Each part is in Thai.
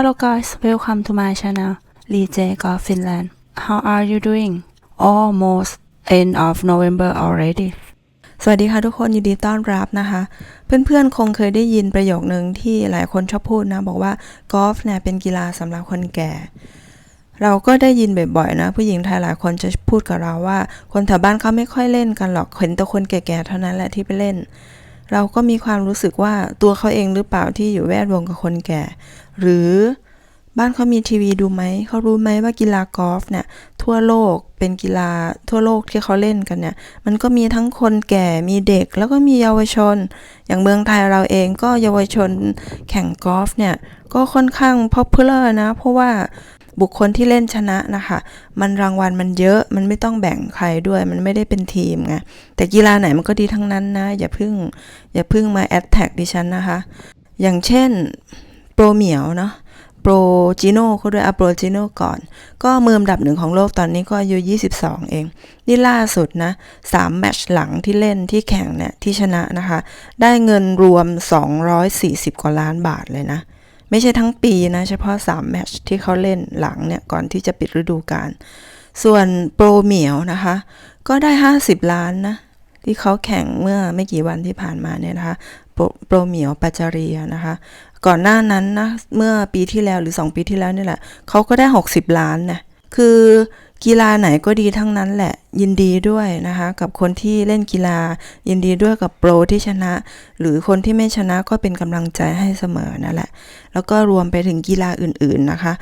Hello guys, welcome to my channel, Lee J Golf Finland. How are you doing? Almost end of November already. สวัสดีค่ะทุกคนยินดีต้อนรับนะคะ เพื่อนๆคงเคยได้ยินประโยคหนึ่งที่หลายคนชอบพูดนะ บอกว่ากอล์ฟเนี่ยเป็นกีฬาสำหรับคนแก่ เราก็ได้ยินบ่อยๆนะ ผู้หญิงไทยหลายคนจะพูดกับเราว่า คนแถวบ้านเขาไม่ค่อยเล่นกันหรอกเห็นแต่คนแก่ๆเท่านั้นแหละที่ไปเล่น เราก็มีความรู้สึกว่าตัวเขาเองหรือเปล่าที่อยู่แวดวงกับคนแก่ หรือบ้านเขามีทีวีดูไหม เขารู้ไหมว่ากีฬากอล์ฟเนี่ยทั่วโลกเป็นกีฬาทั่วโลกที่เขาเล่นกันเนี่ย มันก็มีทั้งคนแก่มีเด็กแล้วก็มีเยาวชน อย่างเมืองไทยเราเองก็เยาวชนแข่งกอล์ฟเนี่ย ก็ค่อนข้างพ popular นะ เพราะว่า บุคคลที่เล่นชนะนะคะ มันรางวัลมันเยอะมันไม่ต้องแบ่งใครด้วย มันไม่ได้เป็นทีมไงแต่กีฬาไหนมันก็ดีทั้งนั้นนะ อย่าเพึ่ง อย่าเพึ่งมาแอดแท็กดิฉันนะคะ อย่างเช่นโปรเหมียวเนาะโปรจิโน่เขาด้วยอะโปรจิโน่ก่อน ก็มืออันดับหนึ่งของโลกตอนนี้ก็อายุ22 เอง นี่ล่าสุดนะ3แมตช์หลังที่เล่นที่แข่งเนี่ยที่ชนะนะคะ ได้เงินรวม 240 กว่าล้านบาทเลยนะ ไม่ใช่ทั้งปีนะ เฉพาะ 3 แมตช์ที่เขาเล่นหลังเนี่ย ก่อนที่จะปิดฤดูกาลส่วนโปรเหมียวนะคะ ก็ได้ 50 ล้านนะ ที่เขาแข่งเมื่อไม่กี่วันที่ผ่านมาเนี่ยนะคะ โปรเหมียวปัจจารียนะคะ ก่อนหน้านั้นนะเมื่อปีที่แล้วหรือ 2 ปีที่แล้วนี่แหละเขาก็ได้ 60 ล้านนะคือกีฬาไหนก็ดีทั้งนั้นแหละยินดีด้วยนะคะกับคนที่เล่นกีฬา ยินดีด้วยกับโปรที่ชนะ หรือคนที่ไม่ชนะก็เป็นกำลังใจให้เสมอนั่นแหละ แล้วก็รวมไปถึงกีฬาอื่น ๆนะคะ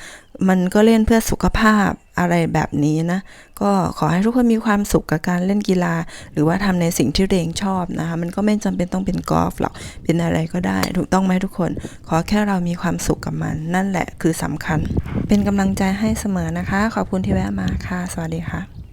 มันก็เล่นเพื่อสุขภาพอะไรแบบนี้นะ ก็ขอให้ทุกคนมีความสุขกับการเล่นกีฬา หรือว่าทำในสิ่งที่ตัวเองชอบนะคะ มันก็ไม่จำเป็นต้องเป็นกอล์ฟหรอกเป็นอะไรก็ได้ ถูกต้องไหมทุกคน ขอแค่เรามีความสุขกับมัน นั่นแหละคือสำคัญ เป็นกำลังใจให้เสมอนะคะ ขอบคุณที่แวะมาค่ะ สวัสดีค่ะ